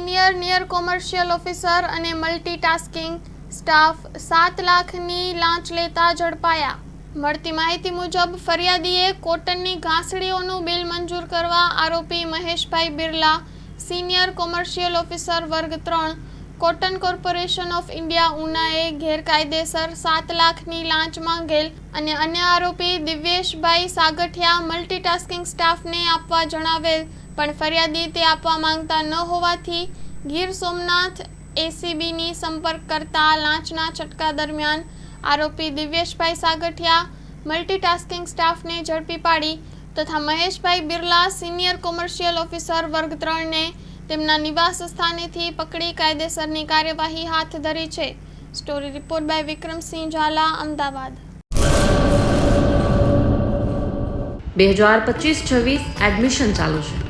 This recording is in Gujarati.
સિનિયર નિયર કોમર્શિયલ ઓફિસર અને મલ્ટીટાસ્કિંગ સ્ટાફ સાત લાખની લાંચ લેતા ઝડપાયા. મળતી માહિતી મુજબ, ફરિયાદીએ કોટનની ઘાસડીઓનું બિલ મંજૂર કરવા આરોપી Maheshbhai Birla senior commercial officer વર્ગ ત્રણ, કોટન કોર્પોરેશન ઓફ ઇન્ડિયા ઉનાએ ગેરકાયદેસર સાત લાખની લાંચ માંગેલ અને અન્ય આરોપી દિવ્યેશભાઈ સાગઠિયા મલ્ટીટાસ્કિંગ સ્ટાફને આપવા જણાવેલ પણ ફરિયાદી તે આપવા માંગતા ન હોવાથી ગીર સોમનાથ એસીબીની સંપર્ક કરતા લાંચના છટકા દરમિયાન આરોપી દિવ્યેશભાઈ સાગઠિયા, મલ્ટીટાસ્કિંગ સ્ટાફને ઝડપી પાડી તથા Maheshbhai Birla, senior commercial officer વર્ગ ત્રણને તેમના નિવાસ સ્થાનેથી પકડી કાયદેસરની કાર્યવાહી હાથ ધરી છે. Story report by Vikramsinh Zala, Ahmedabad. બે હજાર પચીસ છવ્વીસ એડમિશન ચાલુ છે.